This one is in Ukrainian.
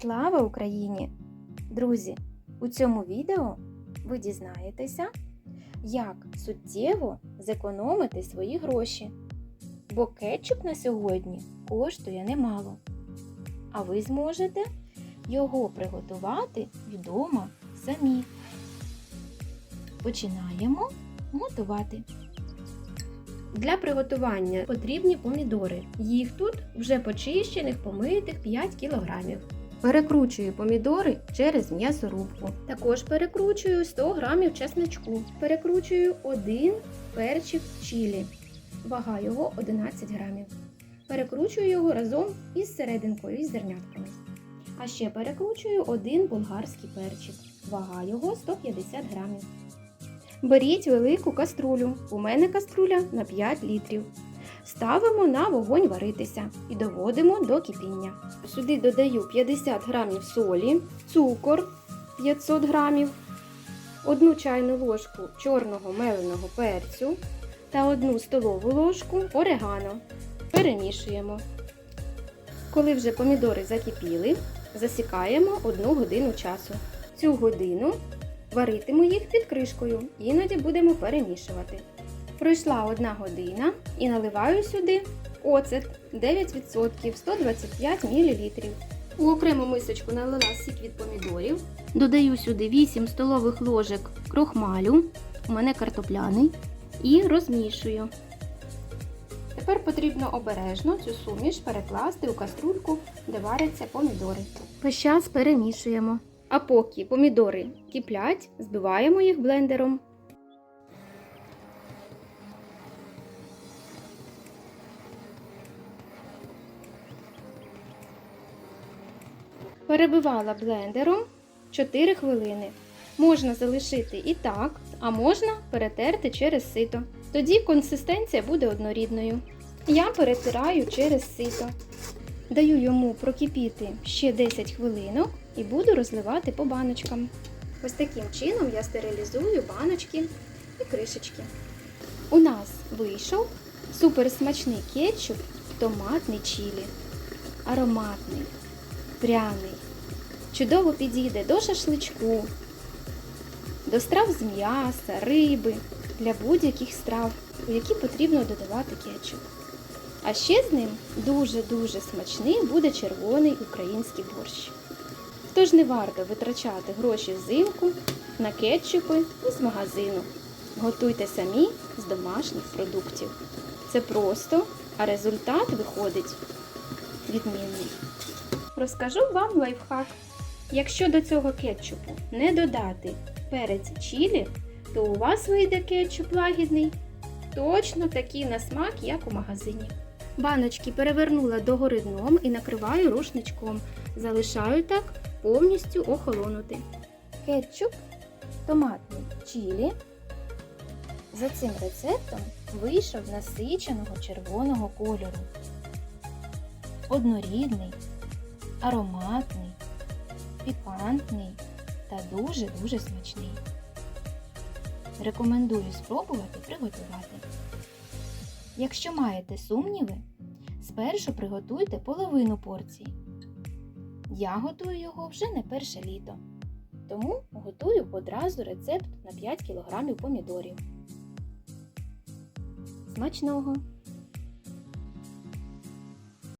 Слава Україні! Друзі! У цьому відео ви дізнаєтеся, як суттєво зекономити свої гроші. Бо кетчуп на сьогодні коштує немало. А ви зможете його приготувати вдома самі. Починаємо готувати. Для приготування потрібні помідори. Їх тут вже почищених, помитих 5 кг. Перекручую помідори через м'ясорубку. Також перекручую 100 г чесночку. Перекручую один перчик чилі. Вага його 11 грамів. Перекручую його разом із серединкою із зернятками. А ще перекручую один болгарський перчик. Вага його 150 грамів. Беріть велику каструлю. У мене каструля на 5 літрів. Ставимо на вогонь варитися і доводимо до кипіння. Сюди додаю 50 грамів солі, цукор 500 грамів, одну чайну ложку чорного меленого перцю та одну столову ложку орегано. Перемішуємо. Коли вже помідори закипіли, засікаємо 1 годину часу. Цю годину варитиму їх під кришкою, іноді будемо перемішувати. Пройшла одна година і наливаю сюди оцет 9% 125 мл. У окрему мисочку налила сік від помідорів. Додаю сюди 8 столових ложок крохмалю, у мене картопляний, і розмішую. Тепер потрібно обережно цю суміш перекласти у каструльку, де варяться помідори. Весь час перемішуємо. А поки помідори киплять, збиваємо їх блендером. Перебивала блендером 4 хвилини. Можна залишити і так, а можна перетерти через сито. Тоді консистенція буде однорідною. Я перетираю через сито. Даю йому прокипіти ще 10 хвилинок і буду розливати по баночкам. Ось таким чином я стерилізую баночки і кришечки. У нас вийшов суперсмачний кетчуп томатний чілі. Ароматний, пряний. Чудово підійде до шашличку, до страв з м'яса, риби, для будь-яких страв, у які потрібно додавати кетчуп. А ще з ним дуже-дуже смачний буде червоний український борщ. Тож не варто витрачати гроші взимку на кетчупи із магазину. Готуйте самі з домашніх продуктів. Це просто, а результат виходить відмінний. Розкажу вам лайфхак. Якщо до цього кетчупу не додати перець чілі, то у вас вийде кетчуп лагідний, точно такий на смак, як у магазині. Баночки перевернула догори дном і накриваю рушничком. Залишаю так повністю охолонути. Кетчуп томатний чілі. За цим рецептом вийшов насиченого червоного кольору. Однорідний, ароматний, пікантний та дуже-дуже смачний. Рекомендую спробувати приготувати. Якщо маєте сумніви, спершу приготуйте половину порції. Я готую його вже не перше літо, тому готую одразу рецепт на 5 кг помідорів. Смачного!